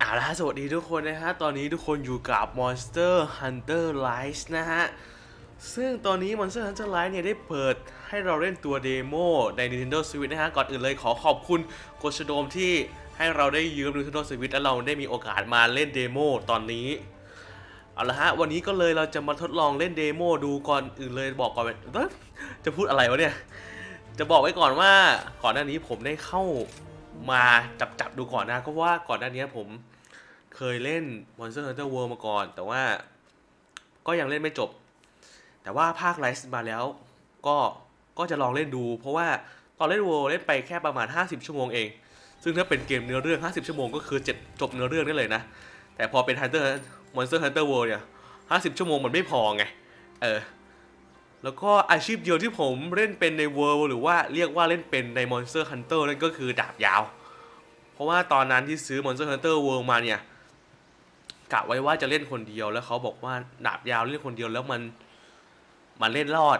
เอาละฮะสวัสดีทุกคนนะฮะ ตอนนี้ทุกคนอยู่กับ Monster Hunter Rise นะฮะ ซึ่งตอนนี้ Monster Hunter Rise เนี่ยได้เปิดให้เราเล่นตัวเดโมใน Nintendo Switch นะฮะ ก่อนอื่นเลยขอขอบคุณโกชโดมที่ให้เราได้ยืม Nintendo Switch และเราได้มีโอกาสมาเล่นเดโมตอนนี้ เอาละฮะ วันนี้ก็เลยเราจะมาทดลองเล่นเดโมดูก่อนอื่นเลยบอกก่อนจะพูดอะไรวะเนี่ย จะบอกไว้ก่อนว่าก่อนหน้านี้ผมได้เข้ามาจับจับดูก่อนนะก็ว่าก่อนหน้านี้ผม เคยเล่น Monster Hunter World มาก่อน แต่ว่าก็ยังเล่นไม่จบ แต่ว่าภาคไลฟ์มาแล้วก็ก็จะลองเล่นดู เพราะว่าตอนเล่น World เล่นไปแค่ประมาณ 50 ชั่วโมงเอง ซึ่งถ้าเป็นเกมเนื้อเรื่อง 50 ชั่วโมงก็คือเจ็จบเนื้อเรื่องได้เลยนะ แต่พอเป็น Hunter Monster Hunter World เนี่ย 50 ชั่วโมงมันไม่พอไง เออ แล้วก็อาชีพเดียวที่ผมเล่นเป็นใน World หรือว่าเรียกว่าเล่นเป็นใน Monster Hunter นั่นก็คือดาบยาว เพราะว่าตอนนั้นที่ซื้อ Monster Hunter World มาเนี่ย กะไว้ว่าจะเล่นคนเดียวแล้วเขาบอกว่าดาบยาวเล่นคนเดียวแล้วมันมันเล่นรอด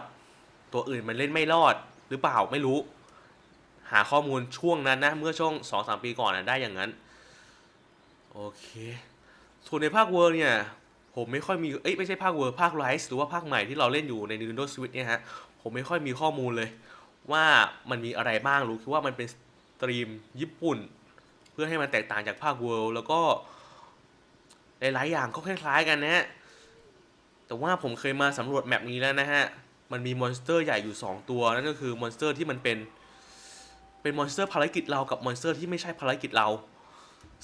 ตัวอื่นมันเล่นไม่รอด หรือเปล่าไม่รู้ หาข้อมูลช่วงนั้นนะ เมื่อช่วงสองสามปีก่อนนะได้อย่างนั้น โอเค ส่วนในภาคเวิร์เนี่ย ผมไม่ค่อยมี เอ้ยไม่ใช่ภาคเวิร์ภาคไรส์หรือว่าภาคใหม่ที่เราเล่นอยู่ใน Nintendo Switch เนี่ยฮะ ผมไม่ค่อยมีข้อมูลเลย ว่ามันมีอะไรบ้างรู้คือว่ามันเป็นสตรีมญี่ปุ่น เพื่อให้มันแตกต่างจากภาคเวิร์แล้วก็ หลายๆอย่างก็คล้ายๆกันนะฮะ แต่ว่าผมเคยมาสำรวจแมปนี้แล้วนะฮะ มันมีมอนสเตอร์ใหญ่อยู่ 2 ตัวนั่นก็คือมอนสเตอร์ที่มันเป็น เป็นมอนสเตอร์ภารกิจเรากับมอนสเตอร์ที่ไม่ใช่ภารกิจเรา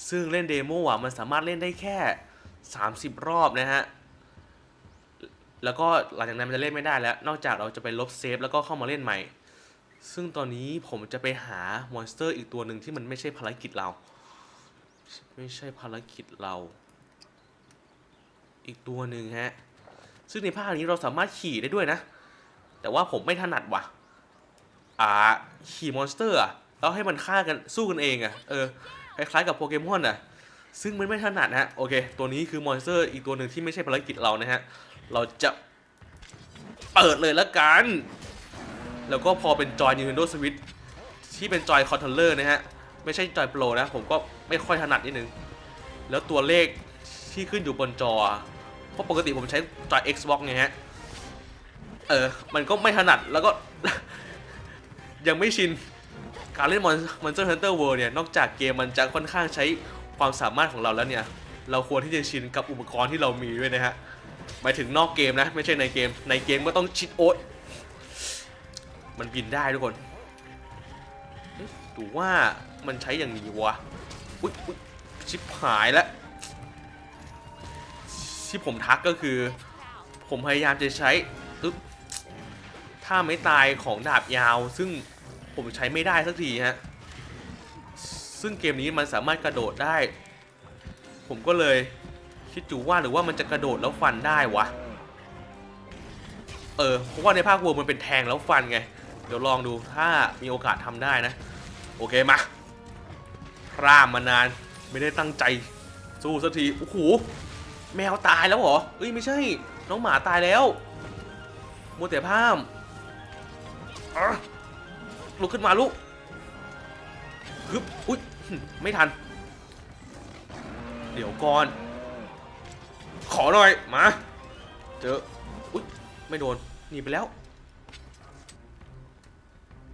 ซึ่งเล่นเดโมอะมันสามารถเล่นได้แค่ 30 รอบนะฮะ แล้วก็หลังจากนั้นมันจะเล่นไม่ได้แล้ว นอกจากเราจะไปลบเซฟแล้วก็เข้ามาเล่นใหม่ ซึ่งตอนนี้ผมจะไปหามอนสเตอร์อีกตัวหนึ่งที่มันไม่ใช่ภารกิจเรา ไม่ใช่ภารกิจเรา อีกตัวหนึ่งฮะ ซึ่งในภาคนี้เราสามารถขี่ได้ด้วยนะ แต่ว่าผมไม่ถนัดว่ะ อ่า ขี่มอนสเตอร์แล้วให้มันฆ่ากันสู้กันเองอะเออ คล้ายๆกับโปเกมอนอะซึ่งมันไม่ถนัดนะฮะ โอเค ตัวนี้คือมอนสเตอร์อีกตัวหนึ่งที่ไม่ใช่ภารกิจเรานะฮะ เราจะเปิดเลยละกัน แล้วก็พอเป็นจอย Nintendo Switch ที่เป็นจอยคอนโทรลเลอร์นะฮะ ไม่ใช่จอยโปรนะ ผมก็ไม่ค่อยถนัดนิดนึง แล้วตัวเลขที่ขึ้นอยู่บนจอ เพราะปกติผมใช้จอย Xbox ไงฮะ เออ มันก็ไม่ถนัดแล้วก็ ยังไม่ชิน การเล่น Monster Hunter World เนี่ย นอกจากเกมมันจะค่อนข้างใช้ความสามารถของเราแล้วเนี่ย เราควรที่จะชินกับอุปกรณ์ที่เรามีด้วยนะฮะหมายถึงนอกเกมนะ ไม่ใช่ในเกม ในเกมก็ต้องชิดโอ๊ตมันบินได้ทุกคนเอ๊ะดูว่ามันใช้อย่างนี้วะ อุ๊ยชิบหายแล้ว ที่ผมทักก็คือ ผมพยายามจะใช้อึ๊บท่าไม่ตายของดาบยาว ซึ่งผมใช้ไม่ได้สักทีฮะซึ่งเกมนี้มันสามารถกระโดดได้ ผมก็เลยคิดอยู่ว่าหรือว่ามันจะกระโดดแล้วฟันได้วะ เออเพราะว่าในภาควิร์มันเป็นแทงแล้วฟันไง เดี๋ยวลองดูถ้ามีโอกาสทำได้นะ โอเคมาพร่ามมานานไม่ได้ตั้งใจสู้สักที โอ้โห แมวตายแล้วเหรอเอ้ยไม่ใช่ น้องหมาตายแล้วมัวแต่พามลุกขึ้นมาลูกฮึบอุ้ยไม่ทัน เดี๋ยวก่อน ขอหน่อย มา เจอ อุ้ยไม่โดน หนีไปแล้ว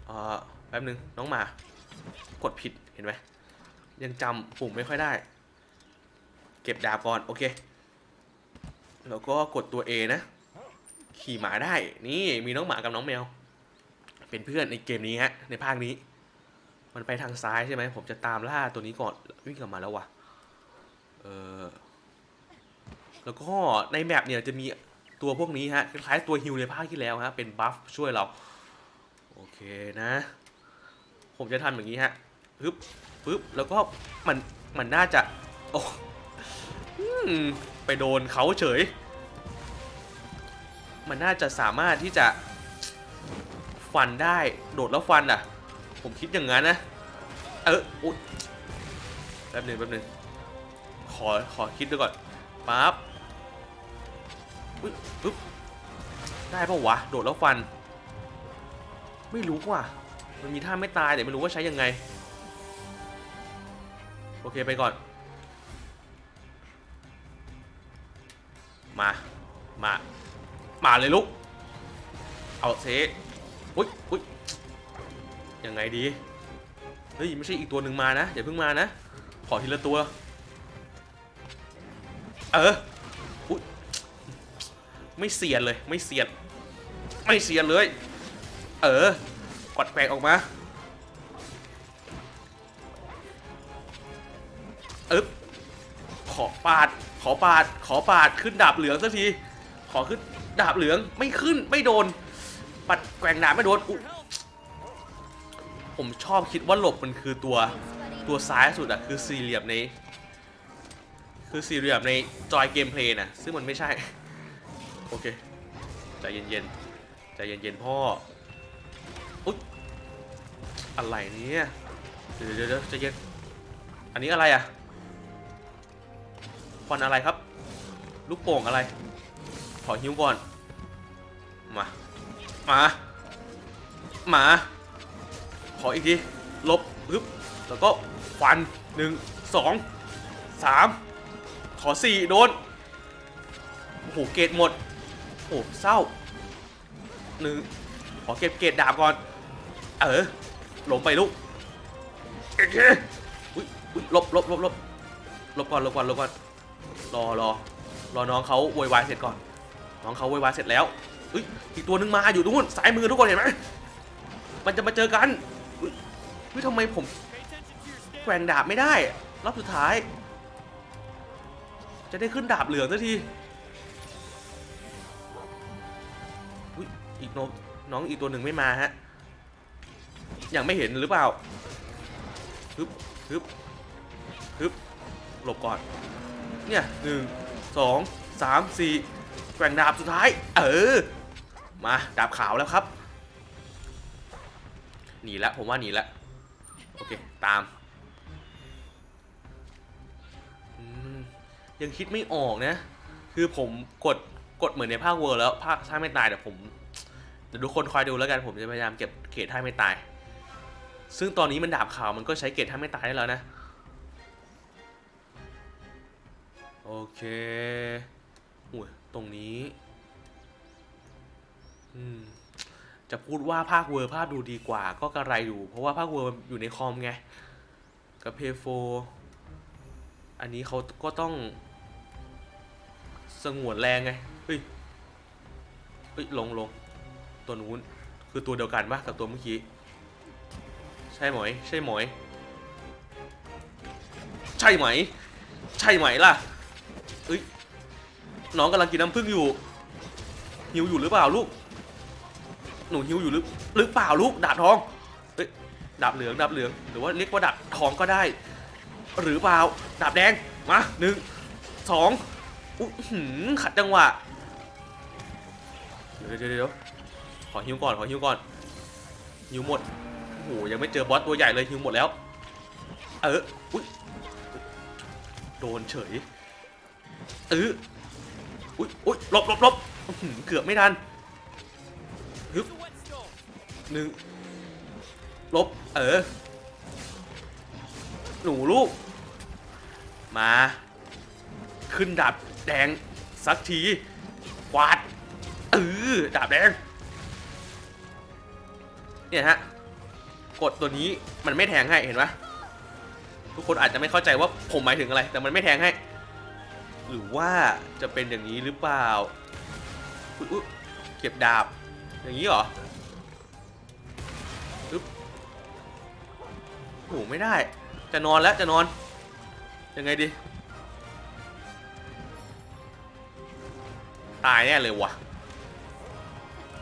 อ่าแป๊บหนึ่งน้องหมา กดผิด เห็นไหม ยังจำปุ่มไม่ค่อยได้ เก็บดาบก่อน โอเค แล้วก็กดตัว A นะ ขี่หมาได้ นี่มีน้องหมากับน้องแมว เป็นเพื่อนในเกมนี้ฮะ ในภาคนี้ มันไปทางซ้ายใช่ไหม ผมจะตามล่าตัวนี้ก่อน วิ่งกลับมาแล้ววะเออ แล้วก็ในแมปเนี่ยจะมีตัวพวกนี้ฮะ คล้ายตัวฮิลในภาคที่แล้วฮะ เป็นบัฟช่วยเรา โอเคนะ ผมจะทำอย่างนี้ฮะปึ๊บปึ๊บ แล้วก็มัน มันน่าจะ โอ้อืม ไปโดนเขาเฉย มันน่าจะสามารถที่จะฟันได้โดดแล้วฟันอะ ผมคิดอย่างนั้นนะ เอออุ๊ยแป๊บหนึงแป๊บหนึงขอขอคิดดูก่อนปั๊บอุ๊ยปึ๊บได้ปะวะ โดดแล้วฟัน ไม่รู้ว่ะ มันมีท่าไม่ตายแต่ไม่รู้ว่าใช้ยังไง โอเคไปก่อน มา มา มาเลยลูก เอาเซอุ้ยอุ้ยยังไงดี เฮ้ยไม่ใช่อีกตัวหนึ่งมานะอย่าเพิ่งมานะ ขอทีละตัว เออ อุ้ยไม่เสียนเลย ไม่เสียนไม่เสียนเลย เออ กดแปลกออกมาอึ๊บขอปาด ขอปาด ขอปาดขึ้นดาบเหลืองสักที ขอขึ้นดาบเหลืองไม่ขึ้นไม่โดน ปัดแกว่งดาบไม่โดนอุ๊ยผมชอบคิดว่าหลบมันคือตัวตัวซ้ายสุดอะคือสี่เหลี่ยมในคือสี่เหลี่ยมในจอยเกมเพลย์นะซึ่งมันไม่ใช่ โอเคใจเย็นๆใจเย็นๆพ่ออุ๊ยอะไรเนี่ยเดี๋ยวเดี๋ยวเดี๋ยวใจเย็นอันนี้อะไรอะ ควันอะไรครับ ลูกโป่งอะไร ขอหิวก่อน มา มา มา ขออีกที ลบปึ๊บ แล้วก็ฟันหนึ่งสองสามขอสี่โดน โอ้โห เกรดหมด โอ้โหเศร้าหนึ่งขอเก็บเกรดาบก่อน เออหลงไปลูกโอเคอุ้ยอุ้ยลบลบลบลบลบก่อนลบก่อนลบก่อน รอรอรอน้องเขาโวยวายเสร็จก่อน น้องเขาโวยวายเสร็จแล้วอุ้ยอีกตัวหนึงมาอยู่ตรงนู้นซ้ายมือทุกคนเห็นไหมมันจะมาเจอกันอุ้ยอุ้ยทำไมผมแกว่งดาบไม่ได้รอบสุดท้าย จะได้ขึ้นดาบเหลืองสักทีอุ้ยอีกน้องน้องอีกตัวหนึ่งไม่มาฮะยังไม่เห็นหรือเปล่าฮึบฮึบฮึบหลบก่อน เนี่ยหนึ่งสองสามสี่แกว่งดาบสุดท้าย เออ มาดาบขาวแล้วครับหนีแล้วผมว่าหนีแล้วโอเค ตามยังคิดไม่ออกนะ คือผมกดกดเหมือนในภาคเวิร์แล้วภาคท่าไม่ตายแต่ผมเดี๋ยวทุกคนคอยดูแล้วกันผมจะพยายามเก็บเกรดท่าไม่ตาย ซึ่งตอนนี้มันดาบขาวมันก็ใช้เกรดท่าไม่ตายได้แล้วนะ เคอุ้ยตรงนี้ อืม จะพูดว่าภาคเวอร์ภาพดูดีกว่า ก็กระไรอยู่ เพราะว่าภาคเวอร์อยู่ในคอมไง กับเพย์โฟอันนี้เขาก็ต้อง สงวนแรงไง เฮ้ย เฮ้ย ลงลง ตัวนู้น คือตัวเดียวกันปะกับตัวเมื่อกี้ ใช่ไหม ใช่ไหม ใช่ไหม ใช่ไหมล่ะ เอ้ยน้องกำลังกินน้ำผึ้งอยู่หิวอยู่หรือเปล่าลูก หนูหิวอยู่หรือหรือเปล่าลูกดาบทองเอ้ยดาบเหลืองดาบเหลืองหรือว่าเรียกว่าดาบทองก็ได้ หรือเปล่าดาบแดงมาหนึ่งสองอุ๊ยหืมขัดจังหวะเดี๋ยวเดี๋ยวเดี๋ยวขอหิวก่อนขอหิวก่อนหิวหมดโอ้โหยังไม่เจอบอสตัวใหญ่เลยหิวหมดแล้ว เอออุ๊ยโดนเฉย เอออุ๊ยอุ๊ยหลบหลบหลบเกือบไม่ทันฮึบหนึ่งลบ เออ หนูลูก มา ขึ้นดาบแดง สักทีกวาดเออดาบแดง เนี่ยฮะ กดตัวนี้มันไม่แทงให้เห็นไหมทุกคนอาจจะไม่เข้าใจว่าผมหมายถึงอะไร แต่มันไม่แทงให้ หรือว่าจะเป็นอย่างนี้หรือเปล่าอุ๊ยอุ๊ยเก็บดาบ อย่างนี้เหรอปึ๊บโอ้ไม่ได้ จะนอนแล้วจะนอน ยังไงดี ตายแน่เลยวะ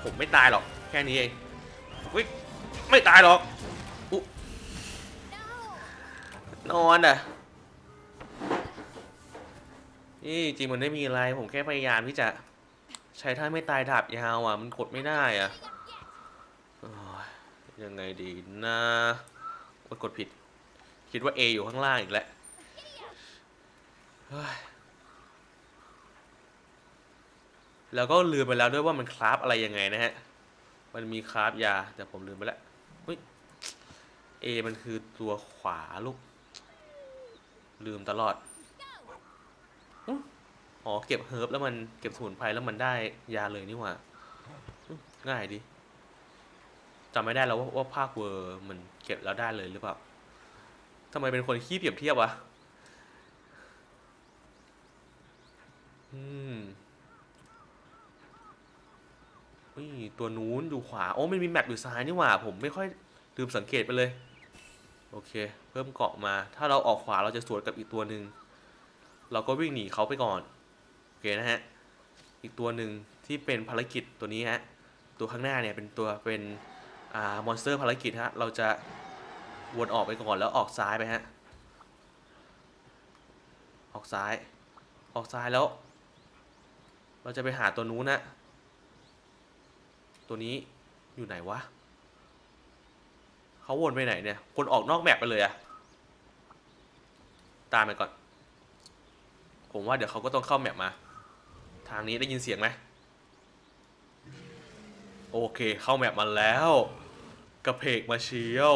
ผมไม่ตายหรอก แค่นี้เองอุ๊ยไม่ตายหรอกอนอนอะ นี่จริงมันไม่มีอะไรผมแค่พยายามที่จะใช้ท่าไม่ตายดาบยาวอะ มันกดไม่ได้อะอยังไงดีนะโอ๊ยกดผิด คิดว่า A อยู่ข้างล่างอีกแล้วแล้วก็ลืมไปแล้วด้วยว่ามันคราฟอะไรยังไงนะฮะ มันมีคราฟยา แต่ผมลืมไปแล้วเฮ้ย A มันคือตัวขวาลูก ลืมตลอด อ๋อเก็บเฮิร์บแล้วมันเก็บสมุนไพรแล้วมันได้ยาเลยนี่หว่า ง่ายดิจำไม่ได้แล้วว่าว่าภาคเวอร์มันเก็บแล้วได้เลยหรือเปล่าทำไมเป็นคนขี้เปรียบเทียบวะอืมอุ้ยตัวนู้นอยู่ขวา โอ้มันมีแมปอยู่ซ้ายนี่หว่า ผมไม่ค่อยลืมสังเกตไปเลย โอเค เพิ่มเกาะมา ถ้าเราออกขวาเราจะสวนกับอีกตัวหนึ่งเราก็วิ่งหนีเขาไปก่อน เคนะฮะ อีกตัวหนึ่งที่เป็นภารกิจตัวนี้ฮะ ตัวข้างหน้าเนี่ยเป็นตัวเป็นอ่ามอนสเตอร์ภารกิจฮะ เราจะวนออกไปก่อนแล้วออกซ้ายไปฮะ ออกซ้าย ออกซ้ายแล้ว เราจะไปหาตัวนู้นนะ ตัวนี้อยู่ไหนวะเขาวนไปไหนเนี่ย คนออกนอกแมปไปเลยอะตามไปก่อน ผมว่าเดี๋ยวเขาก็ต้องเข้าแมปมา ทางนี้ได้ยินเสียงไหมโอเค เข้าแมปมาแล้ว กระเพกมาเชียว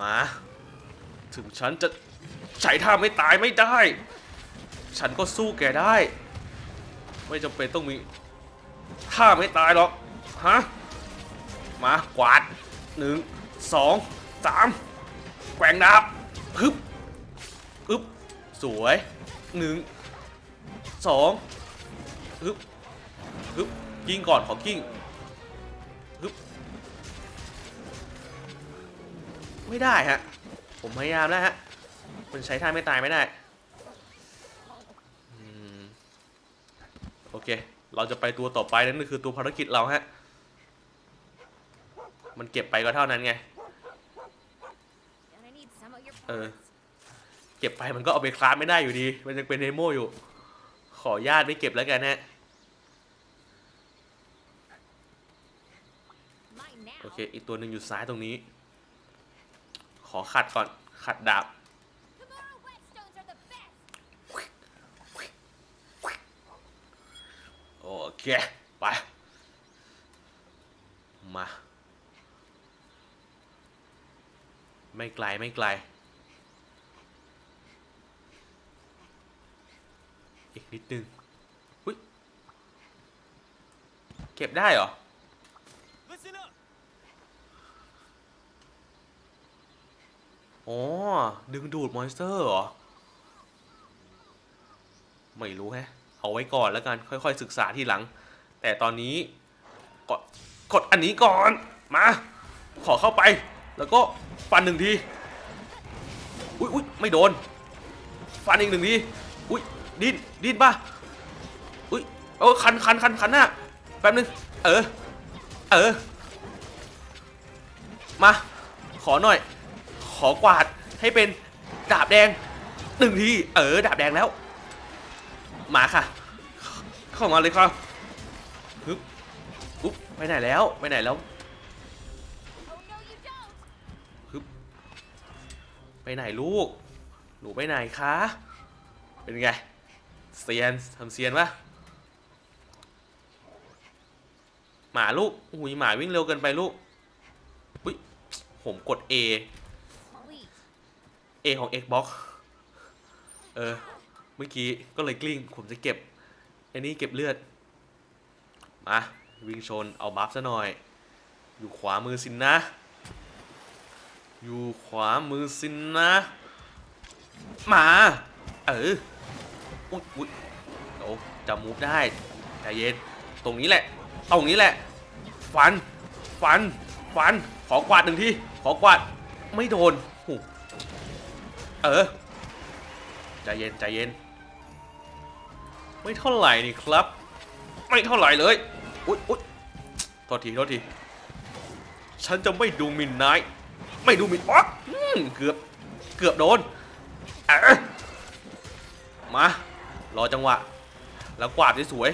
มา ถึงฉันจะใช้ท่าไม่ตายไม่ได้ ฉันก็สู้แกได้ ไม่จำเป็นต้องมีท่าไม่ตายหรอก ฮะ มากวาดหนึ่งสองสามแกว่งดาบฮึบฮึบสวยหนึ่งสอง ฮึบฮึบกิ้งก่อนขอกิ้งฮึบไม่ได้ฮะ ผมพยายามแล้วฮะมันใช้ท่าไม่ตายไม่ได้อโอเค เราจะไปตัวต่อไปนั่นคือตัวภารกิจเราฮะ มันเก็บไปก็เท่านั้นไง And I need some of your Uh. parts. เก็บไปมันก็เอาไปคราฟไม่ได้อยู่ดี มันยังเป็นเดโมอยู่ ขอญาตไม่เก็บแล้วกันฮะ โอเค อีกตัวหนึ่งอยู่ซ้ายตรงนี้ ขอขัดก่อน ขัดดาบ โอเค ไป มา ไม่ไกล ไม่ไกล อีกนิดนึงเก็บได้เหรอ อ๋อ ดึงดูดมอนสเตอร์เหรอ ไม่รู้แฮะ เอาไว้ก่อนแล้วกัน ค่อย ๆ ศึกษาทีหลัง แต่ตอนนี้กดกดอันนี้ก่อน มา ขอเข้าไป แล้วก็ฟันหนึ่งที อุ้ยอุ้ยไม่โดน ฟันอีกหนึ่งที อุ้ยดิ้นดิ้นป่ะ อุ้ยเออคันคันคันคันหน้าแป๊บนึง เออ เออ มา ขอหน่อย อกวาดให้เป็นดาบแดงหนึ่งทีเออดาบแดงแล้ว มาค่ะ เข้ามาเลยครับฮึบอุ๊บไปไหนแล้วไปไหนแล้วฮึบไปไหนลูก หนูไปไหนคะเป็นไงเซียนทำเซียนปะหมาลูกอุ้ยหมาวิ่งเร็วเกินไปลูกอุ้ยผมกด A A ของ Xbox เออ เมื่อกี้ก็เลยกลิ้ง ผมจะเก็บอันนี้เก็บเลือด มา วิ่งชน เอาบัฟซะหน่อย อยู่ขวามือสินนะ อยู่ขวามือสินนะ มา เออ อุ๊ยอุ๊ยโอ้จำมูฟได้ใจเย็น ตรงนี้แหละ ตรงนี้แหละ ฟัน ฟัน ฟัน ขอกวาดหนึ่งทีขอกวาด ไม่โดน เออใจเย็นใจเย็น ไม่เท่าไหร่นี่ครับ ไม่เท่าไหร่เลย อุ๊ยอุ๊ยโทษทีโทษที ฉันจะไม่ดูหมินนาย ไม่ดูหมินอ๊ะอืมเกือบ เกือบโดนเออมา รอจังหวะ แล้วกวาดสวย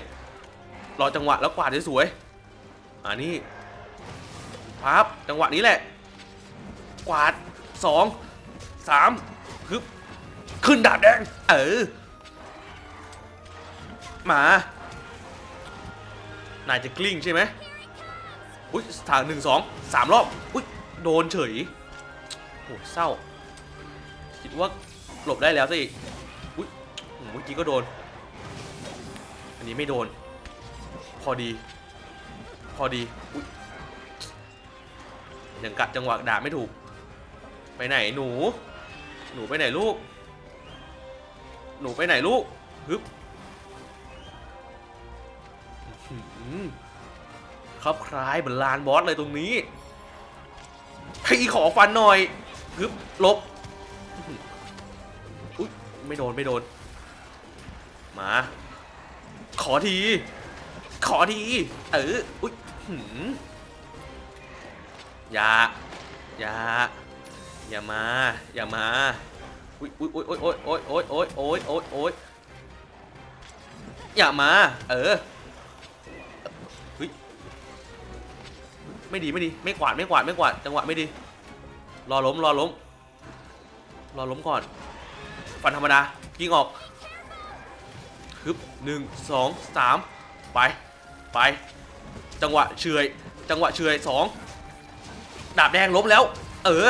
ๆรอจังหวะแล้วกวาดสวยๆอ่านี่พับจังหวะนี้แหละ กวาดสองสาม ฮึบขึ้นดาบแดง เออ มา นายจะกลิ้งใช่ไหมอุ้ยทางหนึ่งสองสามรอบ อุ้ยโดนเฉยโอ้เศร้า คิดว่าหลบได้แล้วสิอุ้ยเมื่อกี้ก็โดน อันนี้ไม่โดน พอดี พอดี อุ๊ยยังกะจังหวะด่าไม่ถูก ไปไหนหนู หนูไปไหนลูก หนูไปไหนลูกฮึบครับคล้ายเหมือนลานบอสเลยตรงนี้ให้ขอฟันหน่อยฮึบลบอุ๊ยไม่โดนไม่โดน มา ขอที ขอที เออ อุ๊ยหืมอย่าอย่า อย่ามา อย่ามา อุ้ยอุ้ยอุ้ยโอ๊ยโอ๊ยโอ๊ยโอ๊ยโอ๊ยโอ๊ยโอ๊ยอย่ามา เออเฮ้ยไม่ดีไม่ดี ไม่กวาดไม่กวาดไม่กวาดจังหวะไม่ดี รอล้มรอล้ม รอล้มก่อน ฟันธรรมดากิงออกฮึบหนึ่งสองสามไปไป จังหวะเฉยจังหวะเฉยสองดาบแดงล้มแล้ว เออ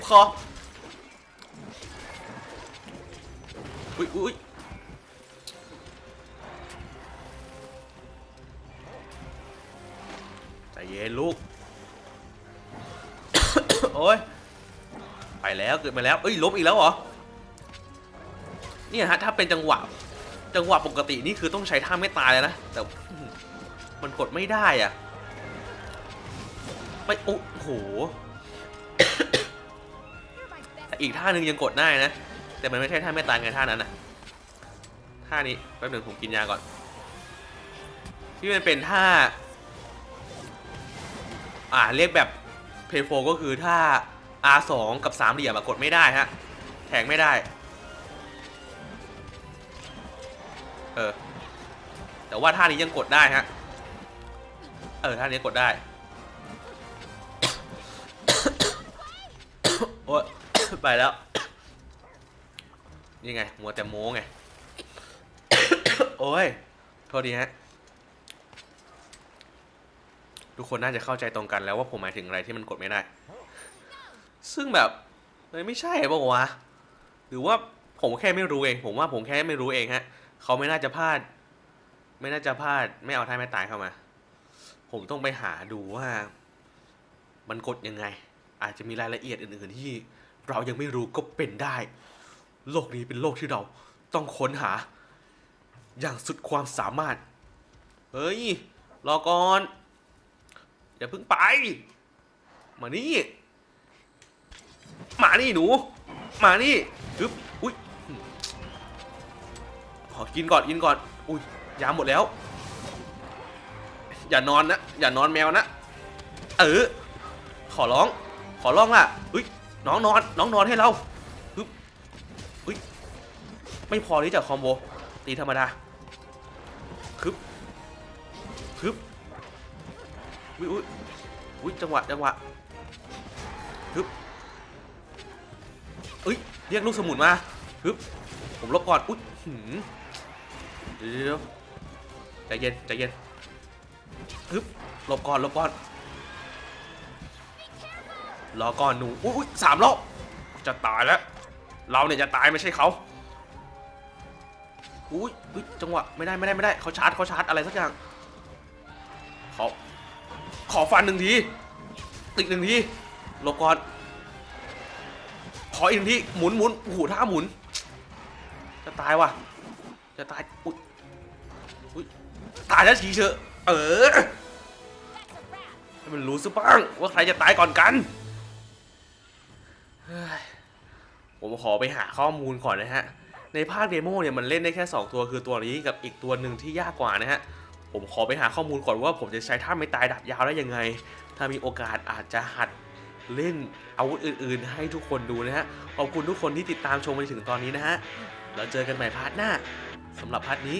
บคออุ้ยอุ้ยใจเย็นลูก โอ้ย ไปแล้วเกิดมาแล้ว เอ้ยล้มอีกแล้วเหรอ เนี่ยฮะถ้าเป็นจังหวะ จังหวะปกตินี่คือต้องใช้ท่าไม่ตายเลยนะ แต่มันกดไม่ได้อะไม่โอ้โห อีกท่าหนึ่งยังกดได้นะ แต่มันไม่ใช่ท่าไม่ตายไงท่านั้นนะท่านี้แป๊บหนึ่งผมกินยาก่อน ที่มันเป็นท่า อ่าเรียกแบบเพย์โฟก็คือท่า R2 กับ3เหลี่ยมกดไม่ได้ฮะแทงไม่ได้ เออ แต่ว่าท่านี้ยังกดได้ฮะ เออท่านี้กดได้ โอ้ย ไปแล้ว นี่ไง มัวแต่โม้ไง โอ้ย โทษดีฮะ ทุกคนน่าจะเข้าใจตรงกันแล้วว่าผมหมายถึงอะไรที่มันกดไม่ได้ ซึ่งแบบมันไม่ใช่ป่าวะ หรือว่าผมแค่ไม่รู้เอง ผมว่าผมแค่ไม่รู้เองฮะ เขาไม่น่าจะพลาด ไม่น่าจะพลาด ไม่เอาท่ายไม่ตายเข้ามา ผมต้องไปหาดูว่า มันกดยังไง อาจจะมีรายละเอียดอื่นๆที่ เรายังไม่รู้ก็เป็นได้ โลกนี้เป็นโลกที่เราต้องค้นหา อย่างสุดความสามารถ เฮ้ย รอก่อน อย่าเพิ่งไป มานี่มานี่หนู มานี่ฮึบอุ้ยขอกินก่อนกินก่อน อุ้ยยาหมดแล้ว อย่านอนนะ อย่านอนแมวนะ เออ ขอร้อง ขอร้องล่ะ อุ้ย น้องนอนน้องนอนให้เราฮึบอุ้ยไม่พอที่จะคอมโบตีธรรมดาฮึบฮึบอุ้ยอุ้ยอุ้ยจังหวะจังหวะฮึบเอ้ยเรียกลูกสมุนมาฮึบผมลบก่อนอุ้ยหืมเดี๋ยวใจเย็นใจเย็นฮึบหลบก่อนหลบก่อน รอก่อนหนูอุ้ยสามรอบจะตายแล้ว เราเนี่ยจะตายไม่ใช่เขาอุ้ยจังหวะไม่ได้ไม่ได้ไม่ได้เขาชาร์จเขาชาร์จอะไรสักอย่างขอขอฟันหนึ่งทีอีกหนึ่งทีหลบก่อนขออีกหนึ่งทีหมุนหมุนโอ้โหท่าหมุน จะตายว่ะ จะตายอุ้ยอุ้ยตายแล้วทีเชอะเออให้มันรู้ซะบ้างว่าใครจะตายก่อนกัน ผมขอไปหาข้อมูลก่อนนะฮะ ในภาคเดโมเนี่ยมันเล่นได้แค่ 2 ตัวคือตัวนี้กับอีกตัวหนึ่งที่ยากกว่านะฮะ ผมขอไปหาข้อมูลก่อนว่าผมจะใช้ท่าไม่ตายดับยาวได้ยังไง ถ้ามีโอกาสอาจจะหัดเล่นอาวุธอื่น ๆ ให้ทุกคนดูนะฮะ ขอบคุณทุกคนที่ติดตามชมมาถึงตอนนี้นะฮะ แล้วเจอกันใหม่พาร์ทหน้าสำหรับพาร์ทนี้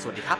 สวัสดีครับ